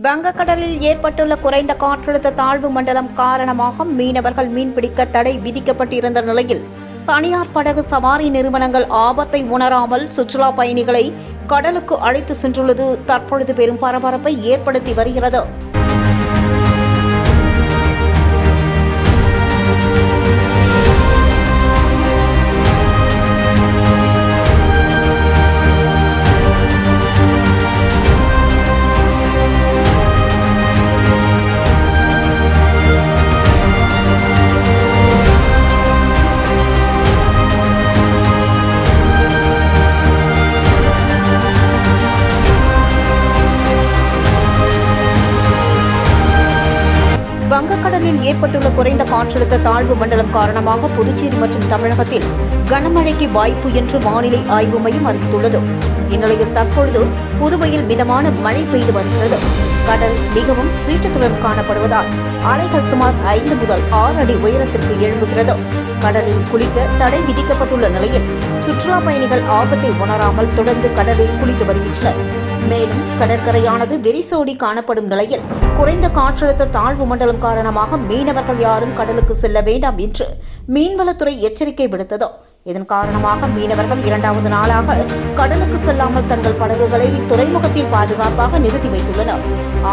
வங்கக்கடலில் ஏற்பட்டுள்ள குறைந்த காற்றழுத்த தாழ்வு மண்டலம் காரணமாக மீனவர்கள் மீன்பிடிக்க தடை விதிக்கப்பட்டிருந்த நிலையில் தனியார் படகு சவாரி நிறுவனங்கள் ஆபத்தை உணராமல் சுற்றுலா பயணிகளை கடலுக்கு அழைத்து சென்றுள்ளது. தற்பொழுது பெரும் பரபரப்பை ஏற்படுத்தி வருகிறது. வங்கக்கடலில் ஏற்பட்டுள்ள குறைந்த காற்றழுத்த தாழ்வு மண்டலம் காரணமாக புதுச்சேரி மற்றும் தமிழகத்தில் கனமழைக்கு வாய்ப்பு என்று வானிலை ஆய்வு மையம் அறிவித்துள்ளது. இந்நிலையில் தற்பொழுது புதுவையில் மிதமான மழை பெய்து வருகிறது. கடல் மிகவும் சீற்றத்துடன் காணப்படுவதால் அலைகள் சுமார் ஐந்து முதல் ஆறு அடி உயரத்திற்கு எழும்புகிறது. கடலில் குளிக்க தடை விதிக்கப்பட்டுள்ள நிலையில் சுற்றுலா பயணிகள் ஆபத்தை உணராமல் தொடர்ந்து கடலில் குளித்து வருகின்றனர். மேலும் கடற்கரையானது வெறிசோடி காணப்படும் நிலையில் குறைந்த காற்றழுத்த தாழ்வு மண்டலம் காரணமாக மீனவர்கள் யாரும் கடலுக்கு செல்ல வேண்டாம் என்று மீன்வளத்துறை எச்சரிக்கை விடுத்ததோ. இதன் காரணமாக மீனவர்கள் இரண்டாவது நாளாக கடலுக்கு செல்லாமல் தங்கள் படகுகளை துறைமுகத்தில் பாதுகாப்பாக நிறுத்தி வைத்துள்ளனர்.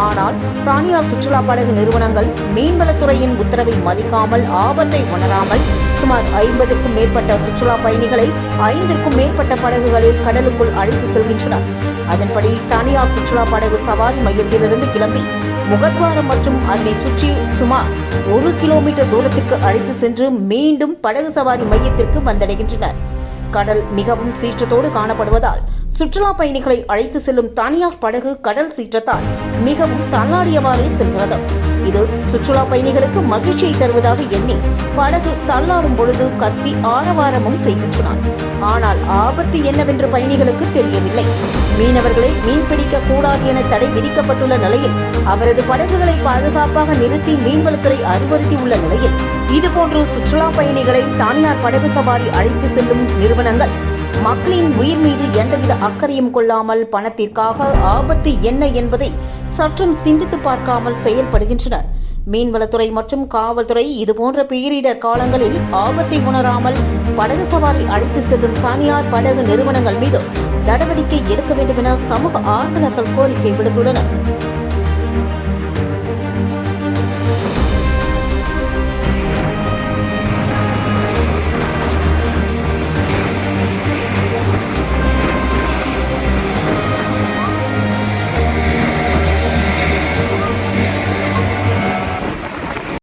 ஆனால் தனியார் சுற்றுலா படகு நிறுவனங்கள் மீன்வளத்துறையின் உத்தரவை மதிக்காமல் ஆபத்தை உணராமல் சுமார் ஐம்பதுக்கும் மேற்பட்ட சுற்றுலா பயணிகளை ஐந்திற்கும் மேற்பட்ட படகுகளில் கடலுக்குள் அழைத்து செல்கின்றனர். அதன்படி தனியார் சுற்றுலா படகு சவாரி மையத்திலிருந்து கிளம்பி முகத்வாரம் மற்றும் அதனை சுற்றி சுமார் ஒரு கிலோமீட்டர் தூரத்திற்கு அழைத்து சென்று மீண்டும் படகு சவாரி மையத்திற்கு வந்தடைகின்றனர். கடல் மிகவும் சீற்றத்தோடு காணப்படுவதால் சுற்றுலா பயணிகளை அழைத்து செல்லும் தனியார் படகு கடல் சீற்றத்தால் மிகவும் தள்ளாடியவாறே செல்கிறது. இது சுற்றுலா பயணிகளுக்கு மகிழ்ச்சியை தருவதாக எண்ணி படகு தள்ளாடும் பொழுது கத்தி ஆரவாரமும் செய்கின்றனர். ஆனால் ஆபத்து என்னவென்று பயணிகளுக்கு தெரியவில்லை. மீனவர்களை மீன்பிடிக்க கூடாது என தடை விதிக்கப்பட்டுள்ள நிலையில் அவரது படகுகளை பாதுகாப்பாக நிறுத்தி மீன்வளத்துறை அறிவுறுத்தியுள்ள நிலையில் இதுபோன்று சுற்றுலா பயணிகளை தனியார் படகு சவாரி அழைத்து செல்லும் நிறுவனங்கள் மக்களின் உயிர் மீது எந்தவித அக்கறையும் கொள்ளாமல் பணத்திற்காக ஆபத்து என்ன என்பதை சற்றும் சிந்தித்து பார்க்காமல் செயல்படுகின்றனர் மீன்வளத்துறை மற்றும் காவல்துறை இதுபோன்ற பேரிடர் காலங்களில் ஆபத்தை உணராமல் படகு சவாரி அழைத்து செல்லும் தனியார் படகு நிறுவனங்கள் மீது நடவடிக்கை எடுக்க வேண்டும் என சமூக ஆர்வலர்கள் கோரிக்கை விடுத்துள்ளனர்.